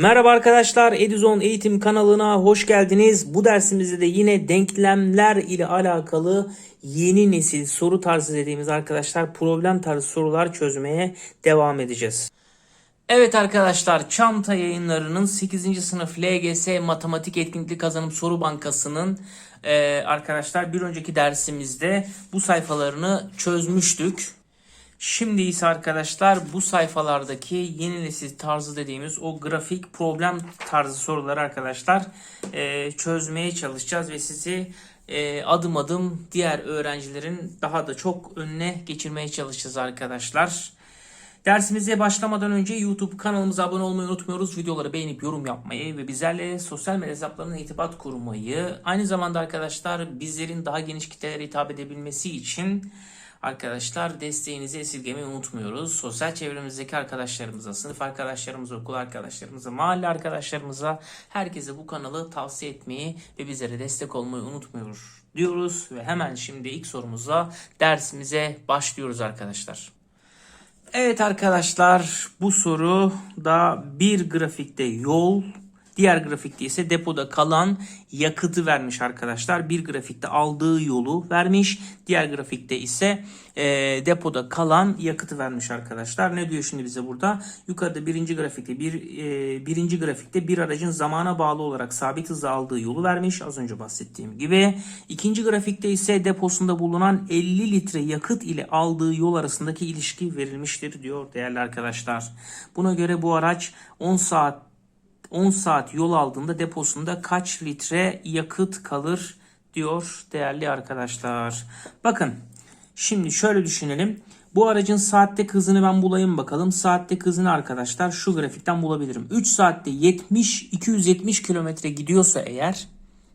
Merhaba arkadaşlar, Edizon Eğitim kanalına hoş geldiniz. Bu dersimizde de yine denklemler ile alakalı yeni nesil soru tarzı dediğimiz arkadaşlar problem tarzı sorular çözmeye devam edeceğiz. Evet arkadaşlar, Çanta yayınlarının 8. sınıf LGS Matematik Etkinlikli Kazanım Soru Bankası'nın e, arkadaşlar bir önceki dersimizde bu sayfalarını çözmüştük. Şimdi ise arkadaşlar bu sayfalardaki yeni nesil tarzı dediğimiz o grafik problem tarzı soruları arkadaşlar e, çözmeye çalışacağız ve sizi e, adım adım diğer öğrencilerin daha da çok önüne geçirmeye çalışacağız arkadaşlar. Dersimize başlamadan önce YouTube kanalımıza abone olmayı unutmuyoruz. Videoları beğenip yorum yapmayı ve bizlerle sosyal medya hesaplarına irtibat kurmayı. Aynı zamanda arkadaşlar bizlerin daha geniş kitlelere hitap edebilmesi için arkadaşlar desteğinizi esirgemeyi unutmuyoruz. Sosyal çevremizdeki arkadaşlarımıza, sınıf arkadaşlarımıza, okul arkadaşlarımıza, mahalle arkadaşlarımıza herkese bu kanalı tavsiye etmeyi ve bizlere destek olmayı unutmuyoruz diyoruz. Ve hemen şimdi ilk sorumuza dersimize başlıyoruz arkadaşlar. Evet arkadaşlar bu soru da bir grafikte yol, diğer grafikte ise depoda kalan yakıtı vermiş arkadaşlar. Bir grafikte aldığı yolu vermiş, diğer grafikte ise e, depoda kalan yakıtı vermiş arkadaşlar. Ne diyor şimdi bize burada? Yukarıda birinci grafikte bir e, birinci grafikte bir aracın zamana bağlı olarak sabit hızla aldığı yolu vermiş. Az önce bahsettiğim gibi. İkinci grafikte ise deposunda bulunan 50 litre yakıt ile aldığı yol arasındaki ilişki verilmiştir diyor değerli arkadaşlar. Buna göre bu araç 10 saat 10 saat yol aldığında deposunda kaç litre yakıt kalır diyor değerli arkadaşlar. Bakın şimdi şöyle düşünelim. Bu aracın saatte hızını ben bulayım bakalım. Saatte hızını arkadaşlar şu grafikten bulabilirim. 3 saatte 70 270 kilometre gidiyorsa eğer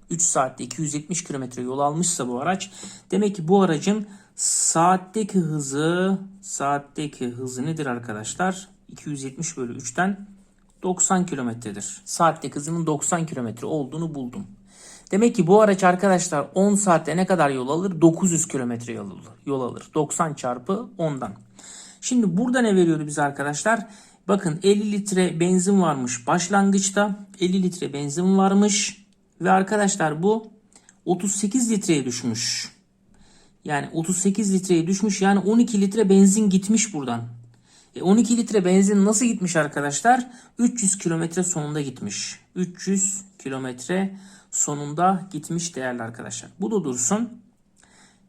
3 saatte 270 kilometre yol almışsa bu araç demek ki bu aracın saatteki hızı saatteki hızı nedir arkadaşlar? 270 bölü 3'ten 90 kilometredir. Saatte hızının 90 kilometre olduğunu buldum. Demek ki bu araç arkadaşlar 10 saatte ne kadar yol alır? 900 kilometre yol alır. Yol alır. 90 çarpı 10'dan. Şimdi burada ne veriyordu bize arkadaşlar? Bakın 50 litre benzin varmış başlangıçta. 50 litre benzin varmış. Ve arkadaşlar bu 38 litreye düşmüş. Yani 38 litreye düşmüş. Yani 12 litre benzin gitmiş buradan. E 12 litre benzin nasıl gitmiş arkadaşlar? 300 kilometre sonunda gitmiş. 300 kilometre sonunda gitmiş değerli arkadaşlar. Bu da dursun.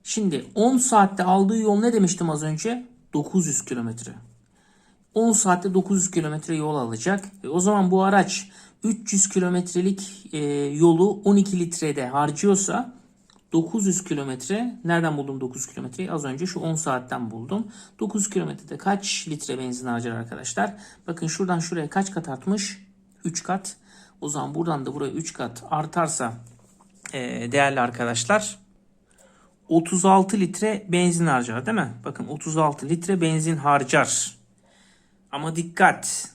Şimdi 10 saatte aldığı yol ne demiştim az önce? 900 kilometre. 10 saatte 900 kilometre yol alacak. E o zaman bu araç 300 kilometrelik e, yolu 12 litrede harcıyorsa 900 kilometre. Nereden buldum 900 kilometreyi? Az önce şu 10 saatten buldum. 900 kilometrede kaç litre benzin harcar arkadaşlar? Bakın şuradan şuraya kaç kat artmış? 3 kat. O zaman buradan da buraya 3 kat artarsa e, değerli arkadaşlar 36 litre benzin harcar değil mi? Bakın 36 litre benzin harcar. Ama dikkat.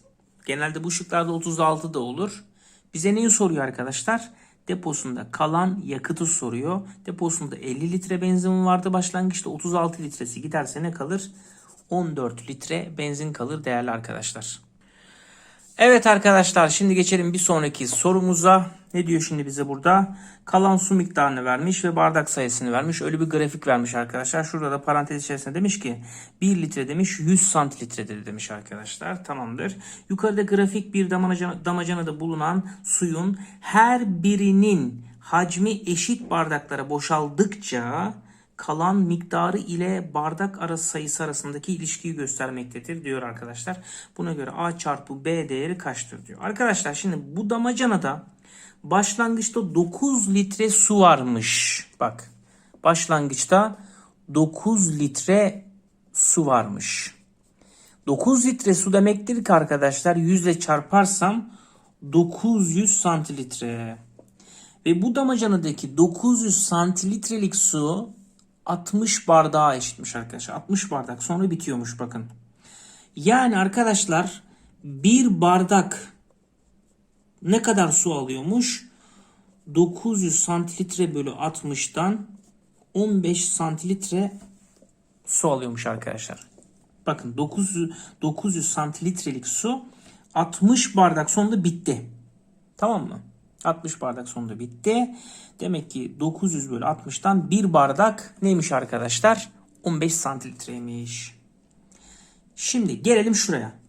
Genelde bu şıklarda 36 da olur. Bize neyi soruyor arkadaşlar? Deposunda kalan yakıtı soruyor. Deposunda 50 litre benzin vardı başlangıçta 36 litresi giderse ne kalır? 14 litre benzin kalır değerli arkadaşlar. Evet arkadaşlar şimdi geçelim bir sonraki sorumuza. Ne diyor şimdi bize burada? Kalan su miktarını vermiş ve bardak sayısını vermiş. Öyle bir grafik vermiş arkadaşlar. Şurada da parantez içerisinde demiş ki 1 litre demiş 100 santilitredir demiş arkadaşlar. Tamamdır. Yukarıda grafik bir damacana, damacanada bulunan suyun her birinin hacmi eşit bardaklara boşaldıkça kalan miktarı ile bardak arası sayısı arasındaki ilişkiyi göstermektedir diyor arkadaşlar. Buna göre A çarpı B değeri kaçtır diyor. Arkadaşlar şimdi bu damacanada başlangıçta 9 litre su varmış. Bak başlangıçta 9 litre su varmış. 9 litre su demektir ki arkadaşlar 100 ile çarparsam 900 santilitre. Ve bu damacanadaki 900 santilitrelik su 60 bardağa eşitmiş arkadaşlar. 60 bardak sonra bitiyormuş bakın. Yani arkadaşlar bir bardak ne kadar su alıyormuş? 900 santilitre bölü 60'dan 15 santilitre su alıyormuş arkadaşlar. Bakın 900, 900 santilitrelik su 60 bardak sonunda bitti. Tamam mı? 60 bardak sonunda bitti. Demek ki 900 bölü 60'tan 1 bardak neymiş arkadaşlar? 15 santilitre'ymiş. Şimdi gelelim şuraya.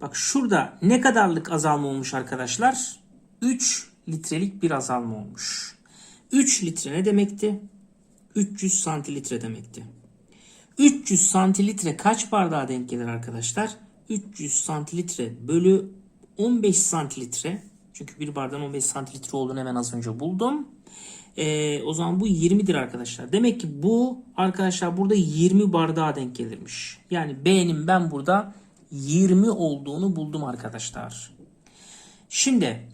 Bak şurada ne kadarlık azalma olmuş arkadaşlar? 3 litrelik bir azalma olmuş. 3 litre ne demekti? 300 santilitre demekti. 300 santilitre kaç bardağa denk gelir arkadaşlar? 300 santilitre bölü 15 santilitre. Çünkü bir bardağın 15 santilitre olduğunu hemen az önce buldum. Ee, o zaman bu 20'dir arkadaşlar. Demek ki bu arkadaşlar burada 20 bardağa denk gelirmiş. Yani B'nin ben burada 20 olduğunu buldum arkadaşlar. Şimdi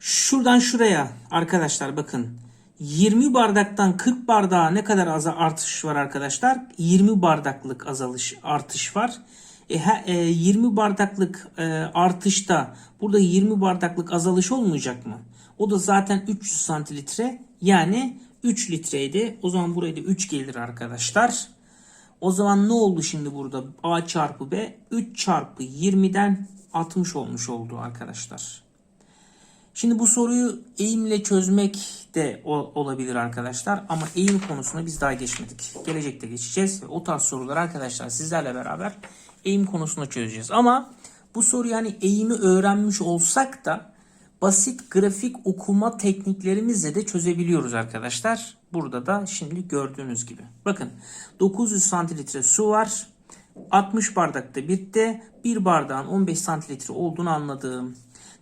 şuradan şuraya arkadaşlar bakın 20 bardaktan 40 bardağa ne kadar az artış var arkadaşlar? 20 bardaklık azalış artış var. E, ha- e, 20 bardaklık e, artışta burada 20 bardaklık azalış olmayacak mı? O da zaten 300 santilitre yani 3 litreydi. O zaman buraya da 3 gelir arkadaşlar. O zaman ne oldu şimdi burada? A çarpı B 3 çarpı 20'den 60 olmuş oldu arkadaşlar. Şimdi bu soruyu eğimle çözmek de olabilir arkadaşlar. Ama eğim konusuna biz daha geçmedik. Gelecekte geçeceğiz. O tarz soruları arkadaşlar sizlerle beraber eğim konusunda çözeceğiz. Ama bu soruyu hani eğimi öğrenmiş olsak da basit grafik okuma tekniklerimizle de çözebiliyoruz arkadaşlar. Burada da şimdi gördüğünüz gibi. Bakın 900 santiltre su var. 60 bardakta bitti. Bir bardağın 15 santiltre olduğunu anladım.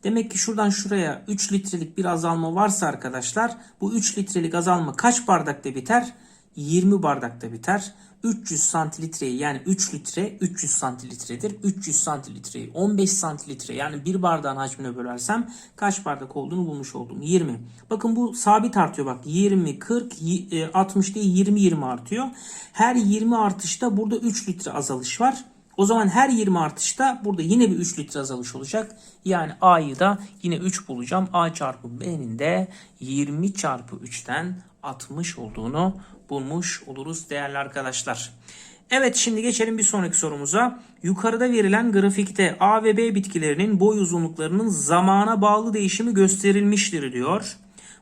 Demek ki şuradan şuraya 3 litrelik bir azalma varsa arkadaşlar bu 3 litrelik azalma kaç bardakta biter? 20 bardakta biter. 300 santilitreyi yani 3 litre 300 santilitredir. 300 santilitreyi 15 santilitre yani bir bardağın hacmine bölersem kaç bardak olduğunu bulmuş oldum. 20. Bakın bu sabit artıyor bak. 20, 40, y- e, 60 değil 20 20 artıyor. Her 20 artışta burada 3 litre azalış var. O zaman her 20 artışta burada yine bir 3 litre azalış olacak. Yani A'yı da yine 3 bulacağım. A çarpı B'nin de 20 çarpı 3'ten 60 olduğunu bulmuş oluruz değerli arkadaşlar. Evet şimdi geçelim bir sonraki sorumuza. Yukarıda verilen grafikte A ve B bitkilerinin boy uzunluklarının zamana bağlı değişimi gösterilmiştir diyor.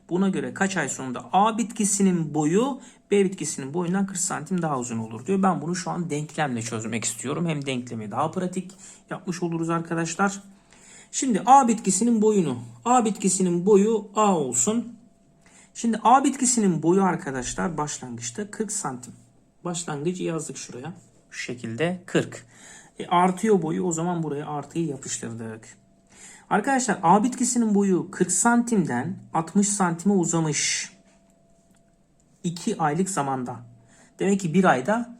Buna göre kaç ay sonunda A bitkisinin boyu B bitkisinin boyundan 40 santim daha uzun olur diyor. Ben bunu şu an denklemle çözmek istiyorum. Hem denklemi daha pratik yapmış oluruz arkadaşlar. Şimdi A bitkisinin boyunu, A bitkisinin boyu A olsun. Şimdi A bitkisinin boyu arkadaşlar başlangıçta 40 santim. Başlangıcı yazdık şuraya. Şu şekilde 40. E, artıyor boyu o zaman buraya artıyı yapıştırdık. Arkadaşlar A bitkisinin boyu 40 santimden 60 santime uzamış. 2 aylık zamanda. Demek ki bir ayda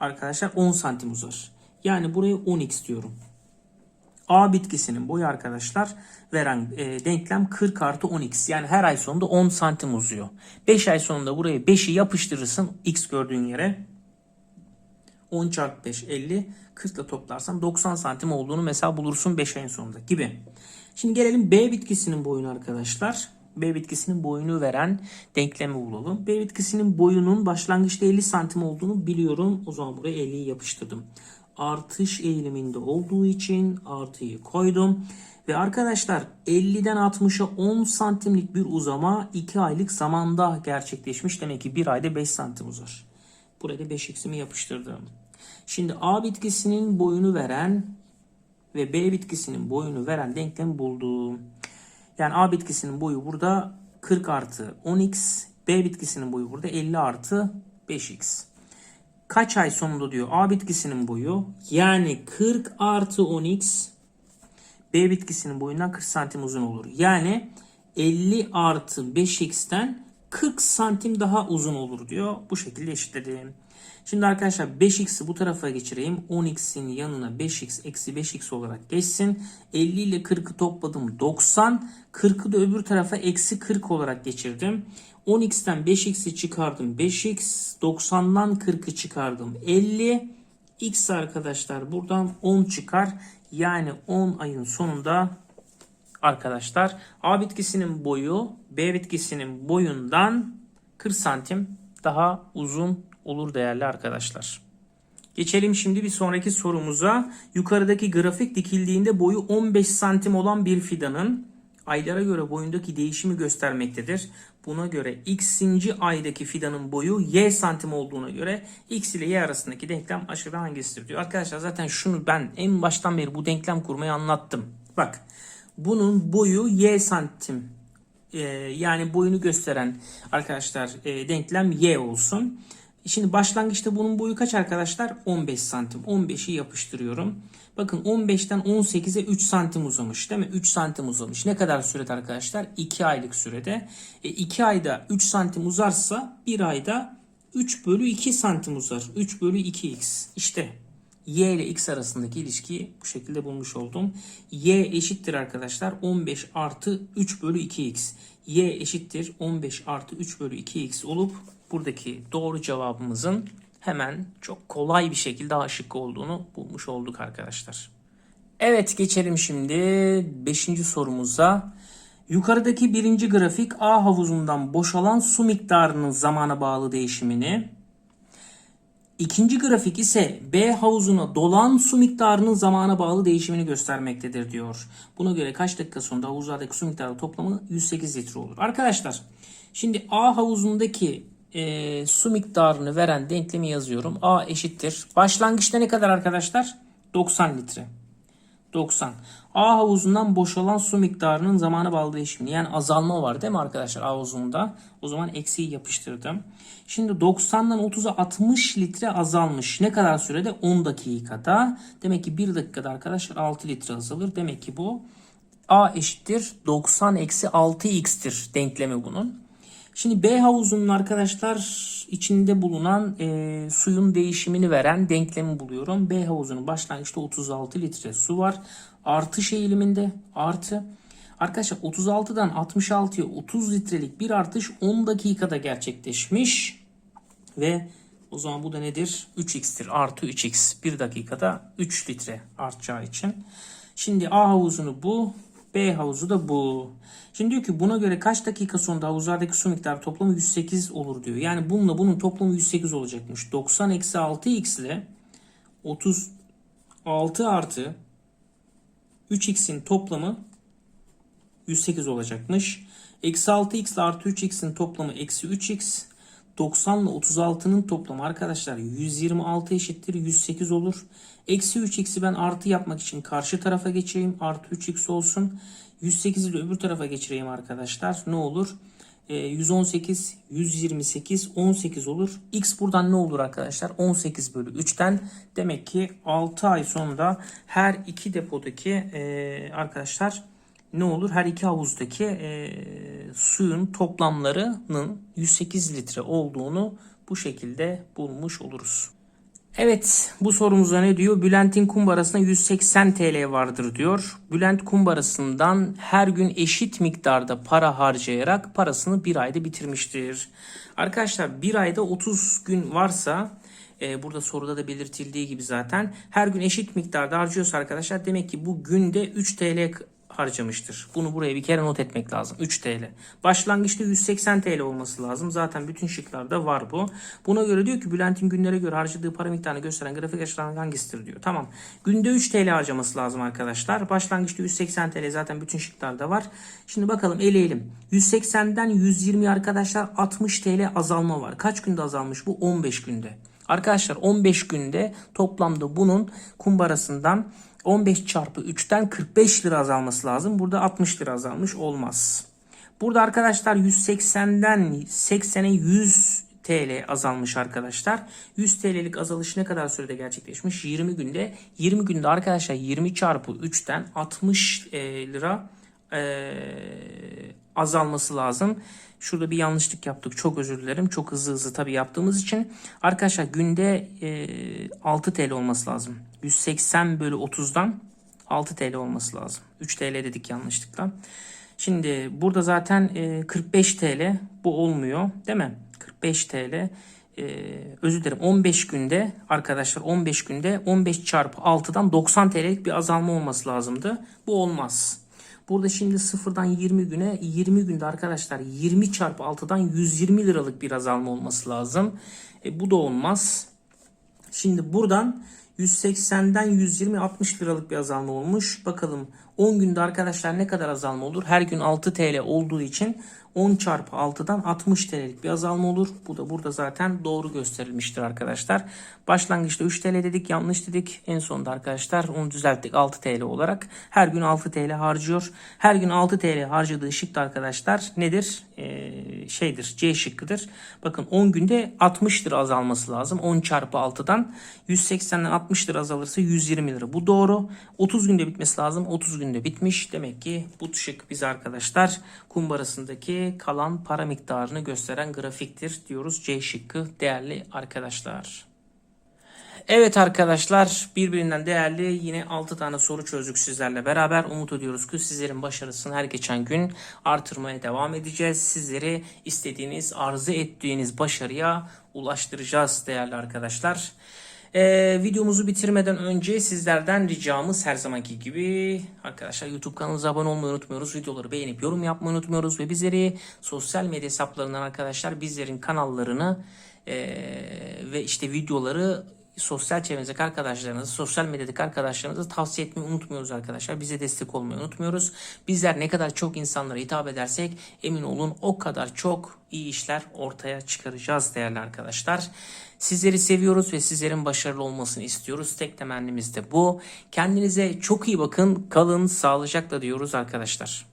arkadaşlar 10 santim uzar. Yani buraya 10x diyorum. A bitkisinin boyu arkadaşlar veren e, denklem 40 artı 10x. Yani her ay sonunda 10 santim uzuyor. 5 ay sonunda buraya 5'i yapıştırırsın x gördüğün yere. 10 çarpı 5 50. 40 ile toplarsan 90 santim olduğunu mesela bulursun 5 ayın sonunda gibi. Şimdi gelelim B bitkisinin boyunu arkadaşlar. B bitkisinin boyunu veren denklemi bulalım. B bitkisinin boyunun başlangıçta 50 santim olduğunu biliyorum. O zaman buraya 50'yi yapıştırdım. Artış eğiliminde olduğu için artıyı koydum. Ve arkadaşlar 50'den 60'a 10 santimlik bir uzama 2 aylık zamanda gerçekleşmiş. Demek ki bir ayda 5 santim uzar. Buraya da 5x'imi yapıştırdım. Şimdi A bitkisinin boyunu veren ve B bitkisinin boyunu veren denklemi buldum. Yani A bitkisinin boyu burada 40 artı 10x. B bitkisinin boyu burada 50 artı 5x. Kaç ay sonunda diyor A bitkisinin boyu yani 40 artı 10x B bitkisinin boyundan 40 santim uzun olur. Yani 50 artı 5x'ten 40 santim daha uzun olur diyor. Bu şekilde eşitledim. Şimdi arkadaşlar 5x'i bu tarafa geçireyim. 10x'in yanına 5x eksi 5x olarak geçsin. 50 ile 40'ı topladım 90. 40'ı da öbür tarafa eksi 40 olarak geçirdim. 10x'ten 5x'i çıkardım 5x. 90'dan 40'ı çıkardım 50. X arkadaşlar buradan 10 çıkar. Yani 10 ayın sonunda arkadaşlar A bitkisinin boyu B bitkisinin boyundan 40 santim daha uzun olur değerli arkadaşlar. Geçelim şimdi bir sonraki sorumuza. Yukarıdaki grafik dikildiğinde boyu 15 santim olan bir fidanın aylara göre boyundaki değişimi göstermektedir. Buna göre x'inci aydaki fidanın boyu y santim olduğuna göre x ile y arasındaki denklem aşağıda hangisidir diyor. Arkadaşlar zaten şunu ben en baştan beri bu denklem kurmayı anlattım. Bak bunun boyu y santim Ee, yani boyunu gösteren arkadaşlar e, denklem y olsun. Şimdi başlangıçta bunun boyu kaç arkadaşlar? 15 santim. 15'i yapıştırıyorum. Bakın 15'ten 18'e 3 santim uzamış değil mi? 3 santim uzamış. Ne kadar sürede arkadaşlar? 2 aylık sürede. E, 2 ayda 3 santim uzarsa 1 ayda 3 bölü 2 santim uzar. 3 bölü 2x. İşte y ile x arasındaki ilişkiyi bu şekilde bulmuş oldum. y eşittir arkadaşlar 15 artı 3 bölü 2x. y eşittir 15 artı 3 bölü 2x olup buradaki doğru cevabımızın hemen çok kolay bir şekilde A olduğunu bulmuş olduk arkadaşlar. Evet geçelim şimdi 5. sorumuza. Yukarıdaki birinci grafik A havuzundan boşalan su miktarının zamana bağlı değişimini, İkinci grafik ise B havuzuna dolan su miktarının zamana bağlı değişimini göstermektedir diyor. Buna göre kaç dakika sonunda havuzlardaki su miktarı toplamı 108 litre olur. Arkadaşlar şimdi A havuzundaki e, su miktarını veren denklemi yazıyorum. A eşittir. Başlangıçta ne kadar arkadaşlar? 90 litre. 90. A havuzundan boşalan su miktarının zamana bağlı değişimi. Yani azalma var değil mi arkadaşlar A havuzunda? O zaman eksiği yapıştırdım. Şimdi 90'dan 30'a 60 litre azalmış. Ne kadar sürede? 10 dakikada. Demek ki 1 dakikada arkadaşlar 6 litre azalır. Demek ki bu A eşittir 90 eksi 6x'tir denklemi bunun. Şimdi B havuzunun arkadaşlar içinde bulunan e, suyun değişimini veren denklemi buluyorum. B havuzunun başlangıçta 36 litre su var. Artış eğiliminde artı. Arkadaşlar 36'dan 66'ya 30 litrelik bir artış 10 dakikada gerçekleşmiş. Ve o zaman bu da nedir? 3x'tir. Artı 3x. 1 dakikada 3 litre artacağı için. Şimdi A havuzunu bu. B havuzu da bu. Şimdi diyor ki buna göre kaç dakika sonunda havuzlardaki su miktarı toplamı 108 olur diyor. Yani bununla bunun toplamı 108 olacakmış. 90 eksi 6x ile 36 artı 3x'in toplamı 108 olacakmış. Eksi 6x ile artı 3x'in toplamı eksi 3x. 90 ile 36'nın toplamı arkadaşlar 126 eşittir 108 olur. Eksi 3x'i ben artı yapmak için karşı tarafa geçireyim. Artı 3x olsun. 108'i de öbür tarafa geçireyim arkadaşlar. Ne olur? Ee, 118, 128, 18 olur. X buradan ne olur arkadaşlar? 18 bölü 3'ten. Demek ki 6 ay sonunda her iki depodaki e, arkadaşlar ne olur? Her iki havuzdaki e, suyun toplamlarının 108 litre olduğunu bu şekilde bulmuş oluruz. Evet bu sorumuzda ne diyor? Bülent'in kumbarasında 180 TL vardır diyor. Bülent kumbarasından her gün eşit miktarda para harcayarak parasını bir ayda bitirmiştir. Arkadaşlar bir ayda 30 gün varsa e, burada soruda da belirtildiği gibi zaten her gün eşit miktarda harcıyorsa arkadaşlar demek ki bu günde 3 TL harcamıştır. Bunu buraya bir kere not etmek lazım. 3 TL. Başlangıçta 180 TL olması lazım. Zaten bütün şıklarda var bu. Buna göre diyor ki Bülent'in günlere göre harcadığı para miktarını gösteren grafik aşağıdan hangisidir diyor. Tamam. Günde 3 TL harcaması lazım arkadaşlar. Başlangıçta 180 TL zaten bütün şıklarda var. Şimdi bakalım eleyelim. 180'den 120 arkadaşlar 60 TL azalma var. Kaç günde azalmış bu? 15 günde. Arkadaşlar 15 günde toplamda bunun kumbarasından 15 çarpı 3'ten 45 lira azalması lazım. Burada 60 lira azalmış olmaz. Burada arkadaşlar 180'den 80'e 100 TL azalmış arkadaşlar. 100 TL'lik azalış ne kadar sürede gerçekleşmiş? 20 günde. 20 günde arkadaşlar 20 çarpı 3'ten 60 e, lira e, azalması lazım. Şurada bir yanlışlık yaptık. Çok özür dilerim. Çok hızlı hızlı tabii yaptığımız için. Arkadaşlar günde e, 6 TL olması lazım. 180 bölü 30'dan 6 TL olması lazım. 3 TL dedik yanlışlıkla. Şimdi burada zaten e, 45 TL bu olmuyor değil mi? 45 TL e, özür dilerim 15 günde arkadaşlar 15 günde 15 çarpı 6'dan 90 TL'lik bir azalma olması lazımdı. Bu olmaz. Burada şimdi sıfırdan 20 güne 20 günde arkadaşlar 20 çarpı 6'dan 120 liralık bir azalma olması lazım. E, bu da olmaz. Şimdi buradan 180'den 120 60 liralık bir azalma olmuş. Bakalım 10 günde arkadaşlar ne kadar azalma olur? Her gün 6 TL olduğu için 10 çarpı 6'dan 60 TL'lik bir azalma olur. Bu da burada zaten doğru gösterilmiştir arkadaşlar. Başlangıçta 3 TL dedik yanlış dedik. En sonunda arkadaşlar onu düzelttik 6 TL olarak. Her gün 6 TL harcıyor. Her gün 6 TL harcadığı şık da arkadaşlar nedir? Ee, şeydir C şıkkıdır. Bakın 10 günde 60 lira azalması lazım. 10 çarpı 6'dan 180'den 60 lira azalırsa 120 lira. Bu doğru. 30 günde bitmesi lazım. 30 günde bitmiş. Demek ki bu şık bize arkadaşlar kumbarasındaki kalan para miktarını gösteren grafiktir diyoruz. C şıkkı değerli arkadaşlar. Evet arkadaşlar birbirinden değerli yine 6 tane soru çözdük sizlerle beraber. Umut ediyoruz ki sizlerin başarısını her geçen gün artırmaya devam edeceğiz. Sizleri istediğiniz, arzu ettiğiniz başarıya ulaştıracağız değerli arkadaşlar. Ee, videomuzu bitirmeden önce sizlerden ricamız her zamanki gibi arkadaşlar YouTube kanalımıza abone olmayı unutmuyoruz. Videoları beğenip yorum yapmayı unutmuyoruz ve bizleri sosyal medya hesaplarından arkadaşlar bizlerin kanallarını ee, ve işte videoları sosyal çevrenizdeki arkadaşlarınızı, sosyal medyadaki arkadaşlarınızı tavsiye etmeyi unutmuyoruz arkadaşlar. Bize destek olmayı unutmuyoruz. Bizler ne kadar çok insanlara hitap edersek emin olun o kadar çok iyi işler ortaya çıkaracağız değerli arkadaşlar. Sizleri seviyoruz ve sizlerin başarılı olmasını istiyoruz. Tek temennimiz de bu. Kendinize çok iyi bakın. Kalın sağlıcakla diyoruz arkadaşlar.